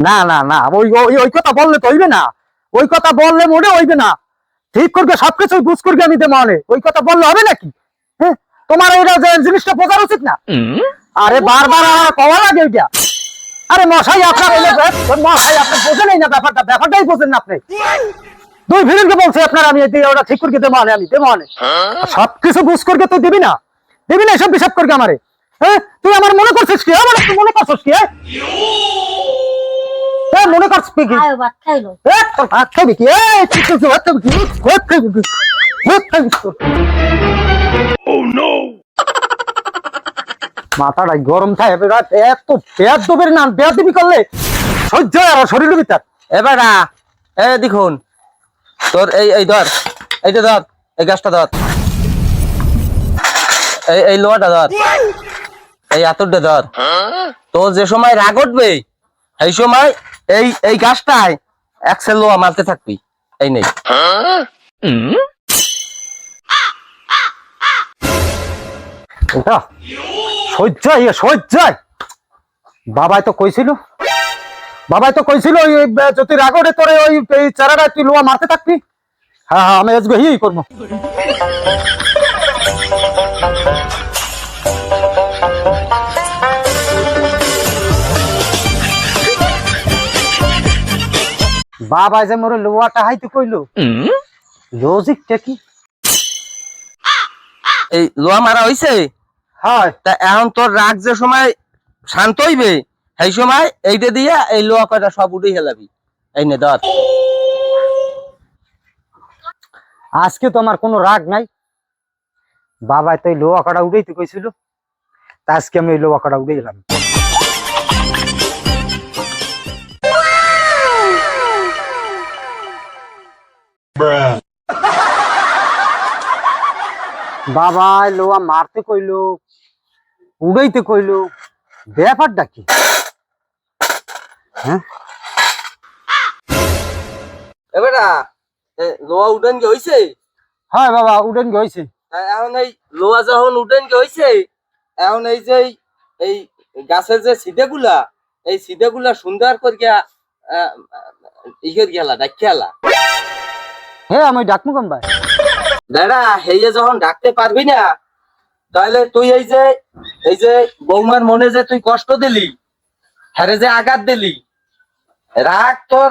না না না ওই ওই ওই কথা বললে তো হইবে না। ওই কথা বললে মনে হইবে না। ঠিক করবে সবকিছু বুঝ করবে আমি মনে ওই কথা বললে হবে নাকি? হ্যাঁ? তোমার এটা যে জিনিসটা বোঝার উচিত না? আরে বারবার আমার কওয়া লাগে ওইটা আরে মশাই আপনার মশাই আপনি বোঝেনই না ব্যাপারটা ব্যাপারটাই বোঝেন না আপনি। দুই ভিড়কে বলছে আপনার আমি ওটা ঠিক করে দেবো মানে আমি দেবো মানে সবকিছু বুঝ করবে তুই দিবি না। দিবি না এসব হিসাব করবে আমারে। হ্যাঁ? তুই আমার মনে করছিস কি? আমার তুই মনে করছিস কি? হ্যাঁ? হ্যাঁ মনে করছিস কি আয় ভাত খাইলো। এ, তোর ভাত খাবি কি? এই তুই ভাত খাবি কি? ভাত খাবি কি? ভাত খাবি তোর? মাথাটা গরম থাকে বিরাট এত দেবের না দিবি করলে সহ্য আর শরীর ভিতর এবার এ দেখুন তোর এই এই ধর এইটা ধর এই গাছটা ধর। এই এই লোহাটা ধর। এই আতরটা ধর। তোর যে সময় রাগ উঠবে এই সময় এই এই গাছটায় একসেল লোহা মারতে থাকবি। এই নেই ওটা সহ্য হয় সহ্য বাবাই তো কইছিল। বাবাই তো কইছিল ওই যদি রাগড়ে তোরে ওই চারাটা তুই লোয়া মারতে থাকবি। হ্যাঁ হ্যাঁ আমি আজকে হিই করব। বাবা যে মোর লোয়াটা হাইতে কইলো। লজিকটা কি? এই লোহা মারা হইছে? হয়। তা এখন তোর রাগ যে সময় শান্ত হইবে সেই সময় এইটা দিয়া এই লোহা কয়টা সব উঠে হেলাবি এই নে ধর। আজকে তো আমার কোনো রাগ নাই। বাবা তো এই লোহা কাটা উড়াইতে কইছিল। তা আজকে আমি এই লোহা কাটা উড়ে গেলাম বাবা লোহা মারতে কইলো উড়াইতে কইলো। ব্যাপারটা কি? হ্যাঁ? এবারা লোহা উঠেন কি হইছে? হয় বাবা উড়েন গেছে তা এখন এই লোহা যখন উঠেন কি হইছে এখন এই যে এই- এই গাছের যে সিধেগুলা এই সিধেগুলা সুন্দর করে গিয়া ইহের গেলা ডাক খেলা হ্যাঁ আমি ডাকমু কম ভাই। দাদা হেয়ে যখন ডাকতে পারবি না তাহলে তুই এই যে এই যে বৌমার মনে যে তুই কষ্ট দিলি হ্যারে যে আঘাত দিলি, রাগ তোর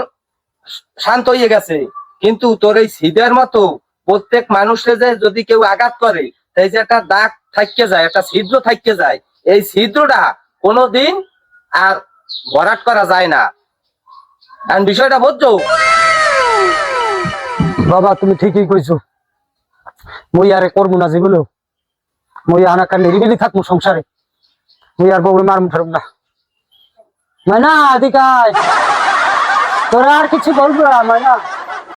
শান্ত হয়ে গেছে। কিন্তু তোর এই সিদের মতো প্রত্যেক মানুষে যে যদি কেউ আঘাত করে, তাই যে একটা দাগ থাকতে যায়, একটা ছিদ্র থাকতে যায়। এই ছিদ্রটা কোনোদিন আর ভরাট করা যায় না। আর বিষয়টা বুঝছ বাবা, তুমি ঠিকই কইছো। মই আরে করব না যেগুলো মই আনাকা নিরিবিলি থাকব সংসারে। মই আর বউরে মারমু ফেরব না। মাইনা আদিকায়। তোরা আর কিছু বলব না, মাইনা।